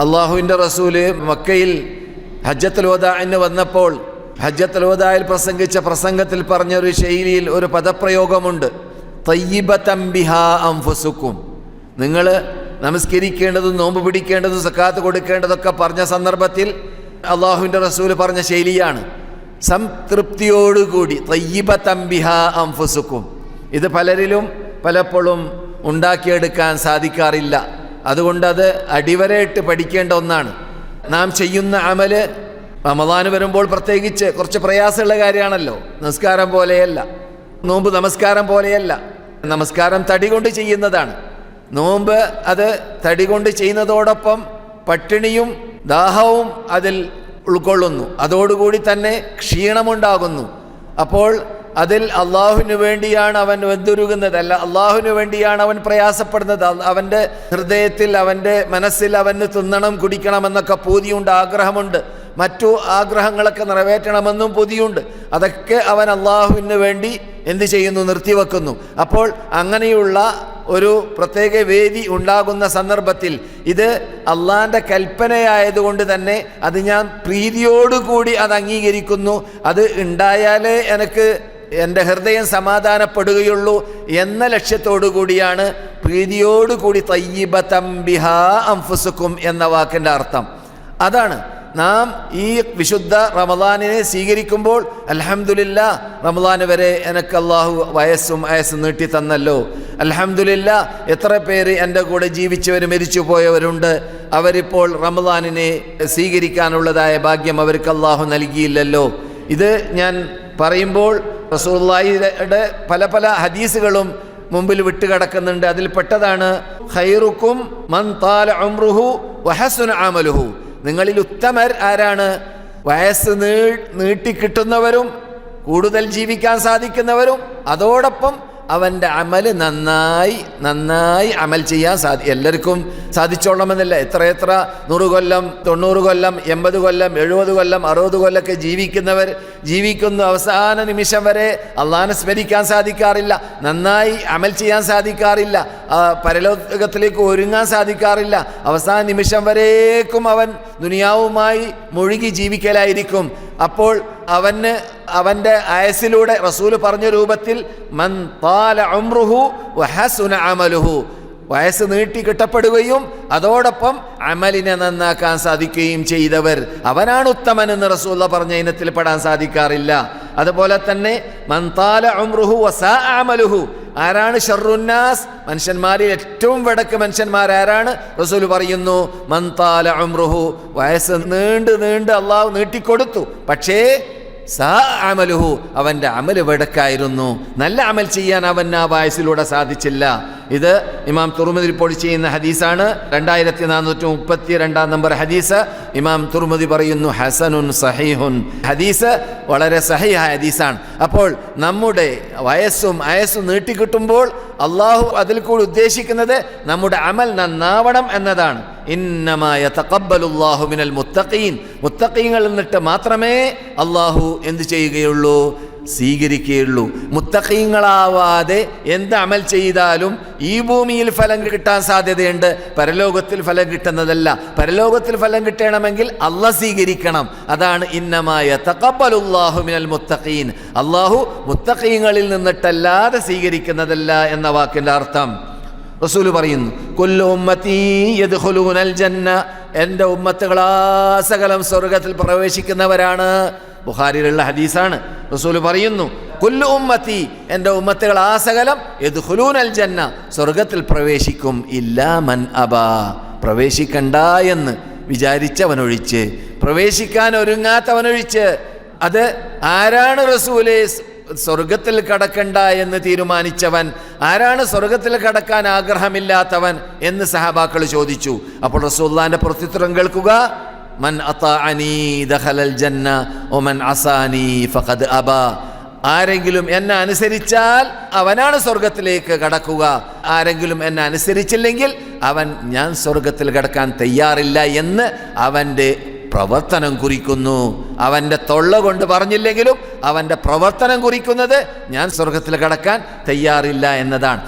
അള്ളാഹുവിന്റെ റസൂൽ മക്കയിൽ ഹജ്ജത്തുൽ വദാഇന് വന്നപ്പോൾ ഹജ്ജത്തുൽ വദായിൽ പ്രസംഗിച്ച പ്രസംഗത്തിൽ പറഞ്ഞൊരു ശൈലിയിൽ ഒരു പദപ്രയോഗമുണ്ട്. തയ്യബ ബിഹാ അംഫുസുക്കും. നിങ്ങൾ നമസ്കരിക്കേണ്ടതും നോമ്പ് പിടിക്കേണ്ടതും സക്കാത്ത് കൊടുക്കേണ്ടതൊക്കെ പറഞ്ഞ സന്ദർഭത്തിൽ അള്ളാഹുവിന്റെ റസൂൽ പറഞ്ഞ ശൈലിയാണ്. സംതൃപ്തിയോടുകൂടി തയ്യബ ബിഹാ അംഫുസുക്കും. ഇത് പലരിലും പലപ്പോഴും ഉണ്ടാക്കിയെടുക്കാൻ സാധിക്കാറില്ല. അതുകൊണ്ടത് അടിവരയിട്ട് പഠിക്കേണ്ട ഒന്നാണ്. നാം ചെയ്യുന്ന അമൽ റമദാന് വരുമ്പോൾ പ്രത്യേകിച്ച് കുറച്ച് പ്രയാസമുള്ള കാര്യമാണല്ലോ. നമസ്കാരം പോലെയല്ല. നോമ്പ് നമസ്കാരം പോലെയല്ല. നമസ്കാരം തടി കൊണ്ട് ചെയ്യുന്നതാണ്. നോമ്പ് അത് തടി കൊണ്ട് ചെയ്യുന്നതോടൊപ്പം പട്ടിണിയും ദാഹവും അതിൽ ഉൾക്കൊള്ളുന്നു. അതോടുകൂടി തന്നെ ക്ഷീണമുണ്ടാകുന്നു. അപ്പോൾ അതിൽ അള്ളാഹുവിന് വേണ്ടിയാണ് അവൻ വെന്തുരുകുന്നത്. അല്ല അള്ളാഹുവിന് വേണ്ടിയാണ് അവൻ പ്രയാസപ്പെടുന്നത്. അവന്റെ ഹൃദയത്തിൽ അവന്റെ മനസ്സിൽ അവന് തിന്നണം കുടിക്കണം എന്നൊക്കെ പൂതിയുണ്ട് ആഗ്രഹമുണ്ട്. മറ്റു ആഗ്രഹങ്ങളൊക്കെ നിറവേറ്റണമെന്നും പൊതിയുണ്ട്. അതൊക്കെ അവൻ അള്ളാഹുവിന് വേണ്ടി എന്ത് ചെയ്യുന്നു? നിർത്തിവെക്കുന്നു. അപ്പോൾ അങ്ങനെയുള്ള ഒരു പ്രത്യേക വേദി ഉണ്ടാകുന്ന സന്ദർഭത്തിൽ ഇത് അള്ളാന്റെ കൽപ്പനയായതുകൊണ്ട് തന്നെ അത് ഞാൻ പ്രീതിയോടുകൂടി അത് അംഗീകരിക്കുന്നു. അത് ഉണ്ടായാലേ എനിക്ക് എന്റെ ഹൃദയം സമാധാനപ്പെടുകയുള്ളൂ എന്ന ലക്ഷ്യത്തോടു കൂടിയാണ് പ്രീതിയോടുകൂടി തയ്യിബത്തംബിഹ അംഫുസുക്കും എന്ന വാക്കിന്റെ അർത്ഥം. അതാണ് നാം ഈ വിശുദ്ധ റമദാനിനെ സ്വീകരിക്കുമ്പോൾ അലഹമുല്ല റമദാന് വരെ എനിക്ക് അള്ളാഹു വയസ്സും വയസ്സും നീട്ടി തന്നല്ലോ. അലഹമുല്ല എത്ര പേര് എന്റെ കൂടെ ജീവിച്ചവർ മരിച്ചു പോയവരുണ്ട്. അവരിപ്പോൾ റമദാനിനെ സ്വീകരിക്കാനുള്ളതായ ഭാഗ്യം അവർക്ക് അള്ളാഹു നൽകിയില്ലല്ലോ. ഇത് ഞാൻ പറയുമ്പോൾ റസൂള്ളാഹിയുടെ പല പല ഹദീസുകളും മുമ്പിൽ വിട്ടുകിടക്കുന്നുണ്ട്. അതിൽ പെട്ടതാണ് ഖൈറുക്കും മൻ താല ഉംറുഹു വഹസുന ആമലുഹു നിങ്ങളിൽ ഉത്തമർ ആരാണ്? വയസ്സ് നീ നീട്ടിക്കിട്ടുന്നവരും കൂടുതൽ ജീവിക്കാൻ സാധിക്കുന്നവരും അതോടൊപ്പം അവന്റെ അമൽ നന്നായി നന്നായി അമൽ ചെയ്യാൻ സാധി എല്ലാവർക്കും സാധിച്ചോളണമെന്നില്ല. എത്ര എത്ര? നൂറ് കൊല്ലം തൊണ്ണൂറ് കൊല്ലം എൺപത് കൊല്ലം എഴുപത് കൊല്ലം അറുപത് കൊല്ലമൊക്കെ ജീവിക്കുന്നവർ ജീവിക്കുന്നു. അവസാന നിമിഷം വരെ അള്ളാഹാനെ സ്മരിക്കാൻ സാധിക്കാറില്ല. നന്നായി അമൽ ചെയ്യാൻ സാധിക്കാറില്ല. പരലോകത്തിലേക്ക് ഒരുങ്ങാൻ സാധിക്കാറില്ല. അവസാന നിമിഷം വരേക്കും അവൻ ദുനിയാവുമായി മുഴുകി ജീവിക്കലായിരിക്കും. അപ്പോൾ അവന് അവന്റെ അയസിലൂടെ റസൂൽ പറഞ്ഞ രൂപത്തിൽ മൻ താല ഉംറുഹു വഹസുന അമലുഹു. വയസ്സ് നീട്ടി കിട്ടപ്പെടുകയും അതോടൊപ്പം അമലിനെ നന്നാക്കാൻ സാധിക്കുകയും ചെയ്തവർ. അവനാണ് ഉത്തമൻ എന്ന് റസൂല്ല പറഞ്ഞ ഇനത്തിൽ പെടാൻ സാധിക്കാറില്ല. അതുപോലെ തന്നെ മന്താല ഉംറുഹു വസാ അമലുഹു. ആരാണ് ഷർറുന്നാസ്? മനുഷ്യന്മാരിൽ ഏറ്റവും വടക്ക് മനുഷ്യന്മാർ ആരാണ്? റസൂൽ പറയുന്നു മന്താല ഉംറുഹു വയസ്സ് നീണ്ട് നീണ്ട് അള്ളാഹു നീട്ടിക്കൊടുത്തു. പക്ഷേ സാ അമലുഹു അവന്റെ അമൽ വെടക്കായിരുന്നു. നല്ല അമൽ ചെയ്യാൻ അവൻ ആ വയസ്സിലൂടെ സാധിച്ചില്ല. ഇത് ഇമാം തുർമുദി റിപ്പോർട്ട് ചെയ്യുന്ന ഹദീസാണ്. രണ്ടായിരത്തി നാനൂറ്റി മുപ്പത്തി രണ്ടാം നമ്പർ ഹദീസ്. ഇമാം തുർമുദി പറയുന്നു ഹസനുൻ സഹീഹുൻ. ഹദീസ് വളരെ സഹിയായ ഹദീസാണ്. അപ്പോൾ നമ്മുടെ വയസ്സും അയസ്സും നീട്ടിക്കിട്ടുമ്പോൾ അള്ളാഹു അതിൽ കൂടി ഉദ്ദേശിക്കുന്നത് നമ്മുടെ അമൽ നന്നാവണം എന്നതാണ്. ഇന്നമായ തക്കബലുല്ലാഹു മിനൽ മുത്തഖീൻ. മുത്തഖീങ്ങളിൽ എന്നിട്ട് മാത്രമേ അള്ളാഹു എന്ത് ചെയ്യുകയുള്ളൂ? സ്വീകരിക്കുകയുള്ളൂ. മുത്തഖീങ്ങളാവാതെ എന്ത് അമൽ ചെയ്താലും ഈ ഭൂമിയിൽ ഫലം കിട്ടാൻ സാധ്യതയുണ്ട്. പരലോകത്തിൽ ഫലം കിട്ടുന്നതല്ല. പരലോകത്തിൽ ഫലം കിട്ടണമെങ്കിൽ അല്ല സ്വീകരിക്കണം. അതാണ് ഇന്നമായ തക്കബലുല്ലാഹു മിനൽ മുത്തഖീൻ. അള്ളാഹു മുത്തഖീങ്ങളിൽ നിന്നിട്ടല്ലാതെ സ്വീകരിക്കുന്നതല്ല എന്ന വാക്കിന്റെ അർത്ഥം. റസൂൽ പറയുന്നു കൊല്ലു ഉമ്മത്തീ ജന്ന. എന്റെ ഉമ്മത്തുകളാസകലം സ്വർഗത്തിൽ പ്രവേശിക്കുന്നവരാണ്. ബുഹാരിയിലുള്ള ഹദീസാണ്. റസൂൽ പറയുന്നു കൊല്ലു ഉമ്മത്തി എന്റെ ഉമ്മത്തുകൾ ആസകലം യദ്ഖുലൂനൽ ജന്ന. സ്വർഗത്തിൽ പ്രവേശിക്കും ഇല്ലാ മൻ അബ. പ്രവേശിക്കണ്ട എന്ന് വിചാരിച്ചവനൊഴിച്ച് പ്രവേശിക്കാൻ ഒരുങ്ങാത്തവനൊഴിച്ച് അത് ആരാണ് റസൂലെ സ്വർഗത്തിൽ കടക്കണ്ട എന്ന് തീരുമാനിച്ചവൻ. ആരാണ് സ്വർഗത്തിൽ കടക്കാൻ ആഗ്രഹമില്ലാത്തവൻ എന്ന് സഹബാക്കൾ ചോദിച്ചു. അപ്പോൾ റസൂല്ലാന്റെ പ്രത്യുത്തരം കേൾക്കുക. മൻ ദഖലൽ ജന്ന അസാനി ഫഖദ് അബ. ആരെങ്കിലും എന്നെ അനുസരിച്ചാൽ അവനാണ് സ്വർഗത്തിലേക്ക് കടക്കുക. ആരെങ്കിലും എന്നെ അനുസരിച്ചില്ലെങ്കിൽ അവൻ ഞാൻ സ്വർഗത്തിൽ കടക്കാൻ തയ്യാറില്ല എന്ന് അവന്റെ പ്രവർത്തനം കുറിക്കുന്നു. അവന്റെ തൊള്ള കൊണ്ട് പറഞ്ഞില്ലെങ്കിലും അവന്റെ പ്രവർത്തനം കുറിക്കുന്നത് ഞാൻ സ്വർഗത്തിൽ കടക്കാൻ തയ്യാറില്ല എന്നതാണ്.